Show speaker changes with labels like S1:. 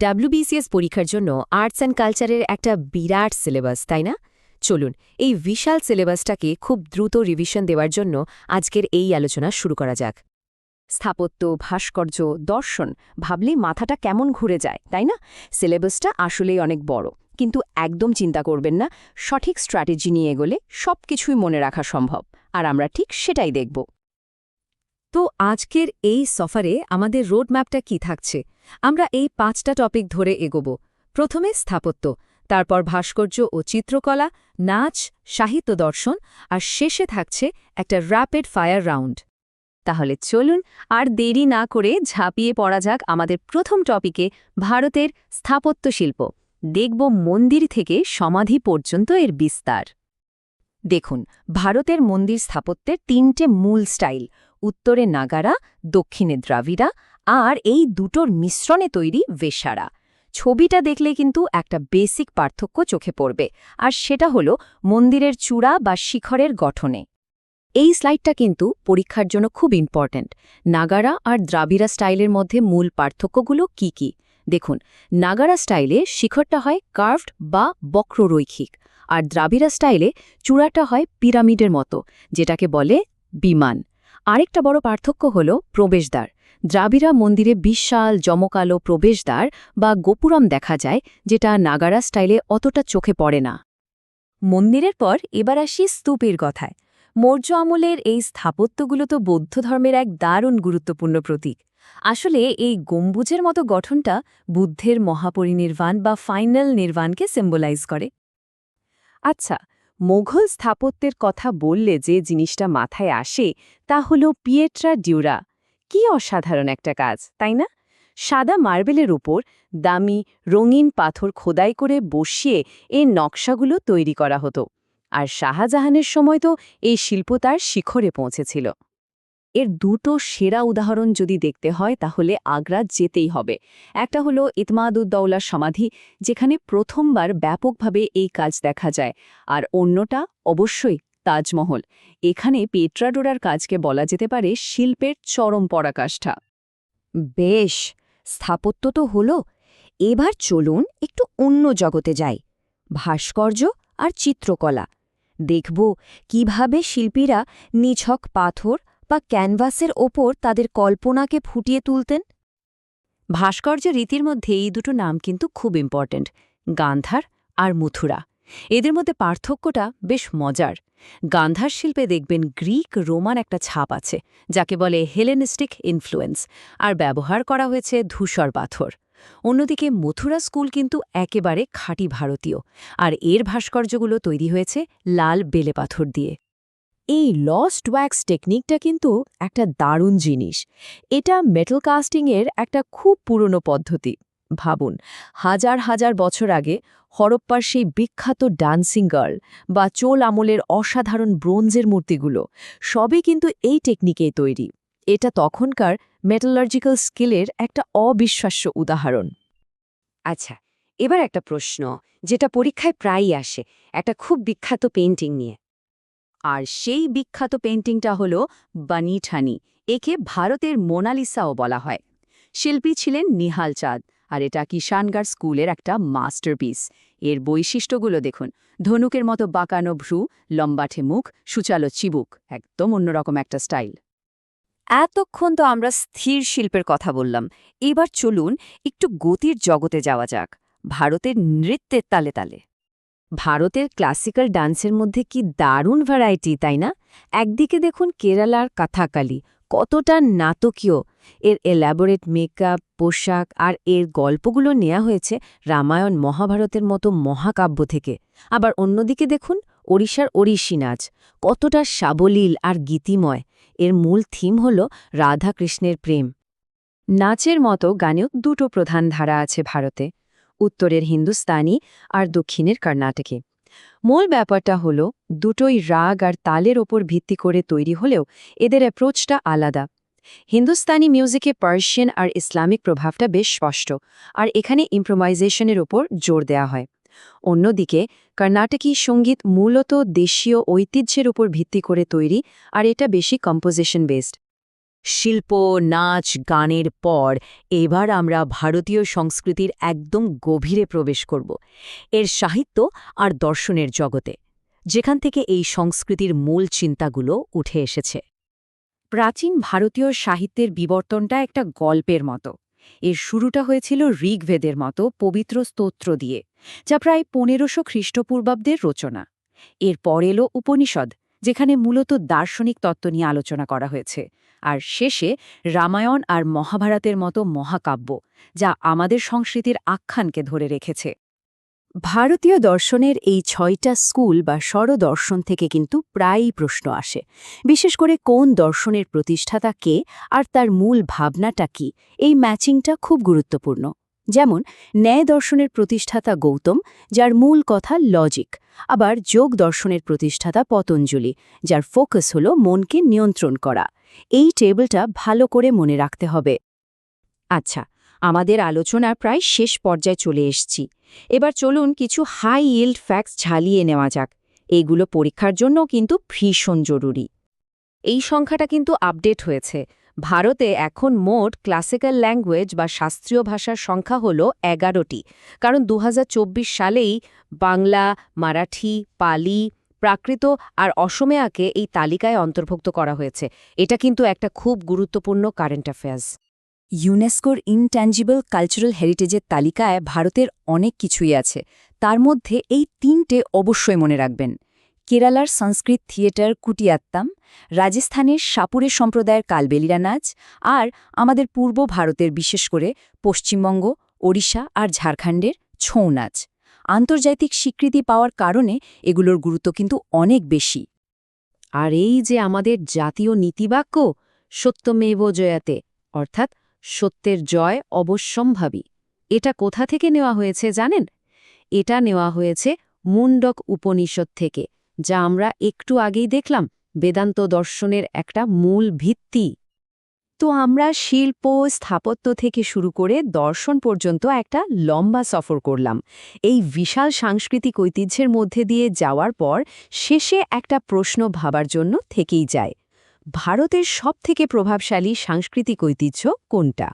S1: WBCS পরীক্ষার জন্য arts and কালচারের একটা বিরাট সিলেবাস তাই না? চলুন, এই বিশাল সিলেবাসটাকে খুব দ্রুত রিভিশন দেওয়ার জন্য আজকের এই আলোচনা শুরু করা যাক। স্থাপত্য, ভাস্কর্য, দর্শন, ভাবলেই মাথাটা কেমন ঘুরে যায়, তাই না? সিলেবাসটা আসলেই অনেক বড়, কিন্তু একদম চিন্তা করবেন না, সঠিক স্ট্র্যাটেজি নিয়ে এগোলে সব কিছুই মনে রাখা সম্ভব, আর আমরা ঠিক সেটাই দেখব। তো আজকের এই সফরে আমাদের রোডম্যাপটা কি থাকছে? আমরা এই পাঁচটা টপিক ধরে এগোব। প্রথমে স্থাপত্য, তারপর ভাস্কর্য ও চিত্রকলা, নাচ, সাহিত্য দর্শন, আর শেষে থাকছে একটা র্যাপিড ফায়ার রাউন্ড তাহলে চলুন আর দেরি না করে ঝাঁপিয়ে পড়া যাক আমাদের প্রথম টপিকে, ভারতের স্থাপত্য শিল্প। দেখব মন্দির থেকে সমাধি পর্যন্ত এর বিস্তার। দেখুন, ভারতের মন্দির স্থাপত্যের তিনটে মূল স্টাইল উত্তরে নাগারা, দক্ষিণে দ্রাবিড়া, আর এই দুটোর মিশ্রণে তৈরি বেশারা ছবিটা দেখলে কিন্তু একটা বেসিক পার্থক্য চোখে পড়বে, আর সেটা হলো মন্দিরের চূড়া বা শিখরের গঠনে। এই স্লাইডটা কিন্তু পরীক্ষার জন্য খুব ইম্পর্ট্যান্ট। নাগারা আর দ্রাবিড়া স্টাইলের মধ্যে মূল পার্থক্যগুলো কি কি? দেখুন, নাগারা স্টাইলে শিখরটা হয় কার্ভড বা বক্ররৈখিক, আর দ্রাবিড়া স্টাইলে চূড়াটা হয় পিরামিডের মতো, যেটাকে বলে বিমান। আরেকটা বড় পার্থক্য হল প্রবেশদ্বার। দ্রাবিড়া মন্দিরে বিশাল, জমকালো প্রবেশদ্বার বা গোপুরম দেখা যায়, যেটা নাগারা স্টাইলে অতটা চোখে পড়ে না। মন্দিরের পর এবার আসি স্তূপের কথায়। মৌর্য আমলের এই স্থাপত্যগুলো তো বৌদ্ধ ধর্মের এক দারুণ গুরুত্বপূর্ণ প্রতীক। আসলে এই গম্বুজের মতো গঠনটা বুদ্ধের মহাপরিনির্বাণ বা ফাইনাল নির্বাণকে সিম্বলাইজ করে। আচ্ছা মোঘল স্থাপত্যের কথা বললে যে জিনিসটা মাথায় আসে, তা হল পিয়েট্রা ডিউরা। কি অসাধারণ একটা কাজ, তাই না? সাদা মার্বেলের উপর দামি, রঙিন পাথর খোদাই করে বসিয়ে এই নকশাগুলো তৈরি করা হতো। আর শাহজাহানের সময় তো এই শিল্প তার শিখরে পৌঁছেছিল। এর দুটো সেরা উদাহরণ যদি দেখতে হয়, তাহলে আগ্রা যেতেই হবে। একটা হলো ইতমাদুদ্দৌলার সমাধি, যেখানে প্রথমবার ব্যাপকভাবে এই কাজ দেখা যায়। আর অন্যটা অবশ্যই তাজমহল। এখানে পেট্রাডোরার কাজকে বলা যেতে পারে শিল্পের চরম পরাকাষ্ঠা। বেশ! স্থাপত্য তো হলো। এবার চলুন একটু অন্য জগতে যাই। ভাস্কর্য আর চিত্রকলা। দেখব কীভাবে শিল্পীরা নিছক পাথর বা ক্যানভাসের ওপর তাদের কল্পনাকে ফুটিয়ে তুলতেন? ভাস্কর্য রীতির মধ্যে এই দুটো নাম কিন্তু খুব ইম্পর্ট্যান্ট গান্ধার আর মথুরা। এদের মধ্যে পার্থক্যটা বেশ মজার। গান্ধার শিল্পে দেখবেন গ্রিক রোমান একটা ছাপ আছে, যাকে বলে হেলেনিস্টিক ইনফ্লুয়েন্স আর ব্যবহার করা হয়েছে ধূসর পাথর। অন্যদিকে মথুরা স্কুল কিন্তু একেবারে খাঁটি ভারতীয়, আর এর ভাস্কর্যগুলো তৈরি হয়েছে লাল বেলে পাথর দিয়ে। এই লস্ট ওয়্যাক্স টেকনিকটা কিন্তু একটা দারুণ জিনিস। এটা মেটাল কাস্টিংয়ের একটা খুব পুরনো পদ্ধতি। ভাবুন, হাজার হাজার বছর আগে হরপ্পার সেই বিখ্যাত ডান্সিং গার্ল বা চোল আমলের অসাধারণ ব্রোঞ্জের মূর্তিগুলো সবই কিন্তু এই টেকনিকেই তৈরি। এটা তখনকার মেটালার্জিক্যাল স্কিলের একটা অবিশ্বাস্য উদাহরণ। আচ্ছা এবার একটা প্রশ্ন, যেটা পরীক্ষায় প্রায়ই আসে, একটা খুব বিখ্যাত পেন্টিং নিয়ে। আর সেই বিখ্যাত পেন্টিংটা হল বানিঠানি, একে ভারতের মোনালিসাও বলা হয়। শিল্পী ছিলেন নিহাল চাঁদ, আর এটা কিষানগার স্কুলের একটা মাস্টারপিস। এর বৈশিষ্ট্যগুলো দেখুন। ধনুকের মতো বাঁকানো ভ্রু, লম্বাঠে মুখ, সুচালো চিবুক, একদম অন্যরকম একটা স্টাইল। এতক্ষণ তো আমরা স্থির শিল্পের কথা বললাম। এবার চলুন একটু গতির জগতে যাওয়া যাক, ভারতের নৃত্যের তালে তালে। ভারতের ক্লাসিক্যাল ডান্সের মধ্যে কি দারুণ ভ্যারাইটি তাই না? একদিকে দেখুন কেরালার কথাকালি, কতটা নাটকীয়। এর এলাবোরেট মেকআপ পোশাক আর এর গল্পগুলো নেওয়া হয়েছে রামায়ণ মহাভারতের মতো মহাকাব্য থেকে। আবার অন্যদিকে দেখুন ওড়িশার ওড়িশি নাচ, কতটা সাবলীল আর গীতিময়। এর মূল থিম হল রাধা কৃষ্ণের প্রেম। নাচের মতো গানেও দুটো প্রধান ধারা আছে ভারতে। উত্তরের হিন্দুস্তানি আর দক্ষিণের কর্ণাটকে। মূল ব্যাপারটা হল, দুটোই রাগ আর তালের ওপর ভিত্তি করে তৈরি হলেও এদের অ্যাপ্রোচটা আলাদা। হিন্দুস্তানি মিউজিকে পার্সিয়ান আর ইসলামিক প্রভাবটা বেশ স্পষ্ট, আর এখানে ইম্প্রোমাইজেশনের ওপর জোর দেয়া হয়। অন্যদিকে, কর্ণাটকী সংগীত মূলত দেশীয় ঐতিহ্যের উপর ভিত্তি করে তৈরি, আর এটা বেশি কম্পোজিশন বেসড শিল্প, নাচ, গানের পর এবার আমরা ভারতীয় সংস্কৃতির একদম গভীরে প্রবেশ করব। এর সাহিত্য আর দর্শনের জগতে, যেখান থেকে এই সংস্কৃতির মূল চিন্তাগুলো উঠে এসেছে।
S2: প্রাচীন ভারতীয় সাহিত্যের বিবর্তনটা একটা গল্পের মতো। এর শুরুটা হয়েছিল ঋগ্বেদের মতো পবিত্র স্তোত্র দিয়ে, যা প্রায় পনেরোশো খ্রিস্টপূর্বাব্দের রচনা। এরপর এলো উপনিষদ যেখানে মূলত দার্শনিক তত্ত্ব নিয়ে আলোচনা করা হয়েছে। আর শেষে রামায়ণ আর মহাভারতের মতো মহাকাব্য, যা আমাদের সংস্কৃতির আখ্যানকে ধরে রেখেছে।
S1: ভারতীয় দর্শনের এই ছয়টা স্কুল বা স্বরদর্শন থেকে কিন্তু প্রায়ই প্রশ্ন আসে, বিশেষ করে কোন দর্শনের প্রতিষ্ঠাতা কে আর তার মূল ভাবনাটা কি? এই ম্যাচিংটা খুব গুরুত্বপূর্ণ। যেমন, ন্যায় দর্শনের প্রতিষ্ঠাতা গৌতম, যার মূল কথা লজিক। আবার যোগ দর্শনের প্রতিষ্ঠাতা পতঞ্জলি, যার ফোকাস হল মনকে নিয়ন্ত্রণ করা। এই টেবিলটা ভালো করে মনে রাখতে হবে।
S2: আচ্ছা আমাদের আলোচনা প্রায় শেষ পর্যায়ে চলে এসছি। এবার চলুন কিছু হাই ইল্ড ফ্যাক্টস ঝালিয়ে নেওয়া যাক। এগুলো পরীক্ষার জন্য কিন্তু ভীষণ জরুরি। এই সংখ্যাটা কিন্তু আপডেট হয়েছে। ভারতে এখন মোট ক্লাসিক্যাল ল্যাঙ্গুয়েজ বা শাস্ত্রীয় ভাষার সংখ্যা হল এগারোটি। কারণ দু হাজার চব্বিশ সালেই বাংলা, মারাঠি, পালি, প্রাকৃত আর অসমেয়াকে এই তালিকায় অন্তর্ভুক্ত করা হয়েছে। এটা কিন্তু একটা খুব গুরুত্বপূর্ণ কারেন্ট অ্যাফেয়ার্স ইউনেস্কোর ইনট্যাঞ্জিবল কালচারাল হেরিটেজের তালিকায় ভারতের অনেক কিছুই আছে। তার মধ্যে এই তিনটে অবশ্যই মনে রাখবেন। কেরালার সংস্কৃত থিয়েটার কুটিয়াত্তাম, রাজস্থানের সাপুরে সম্প্রদায়ের কালবেলিরা নাচ, আর আমাদের পূর্ব ভারতের, বিশেষ করে পশ্চিমবঙ্গ, ওড়িশা আর ঝাড়খণ্ডের ছৌ নাচ। আন্তর্জাতিক স্বীকৃতি পাওয়ার কারণে এগুলোর গুরুত্ব কিন্তু অনেক বেশি। আর এই যে আমাদের জাতীয় নীতিবাক্য, সত্যমেব জয়াতে, অর্থাৎ সত্যের জয় অবশ্যম্ভাবী, এটা কোথা থেকে নেওয়া হয়েছে জানেন? এটা নেওয়া হয়েছে মুন্ডক উপনিষদ থেকে। যা আমরা একটু আগেই দেখলাম, বেদান্ত দর্শনের একটা মূল ভিত্তি। তো আমরা শিল্প স্থাপত্য থেকে শুরু করে দর্শন পর্যন্ত একটা লম্বা সফর করলাম। এই বিশাল সাংস্কৃতিক ঐতিহ্যের মধ্যে দিয়ে যাওয়ার পর শেষে একটা প্রশ্ন ভাবার জন্য থেকেই যায়, ভারতের সবথেকে প্রভাবশালী সাংস্কৃতিক ঐতিহ্য কোনটা?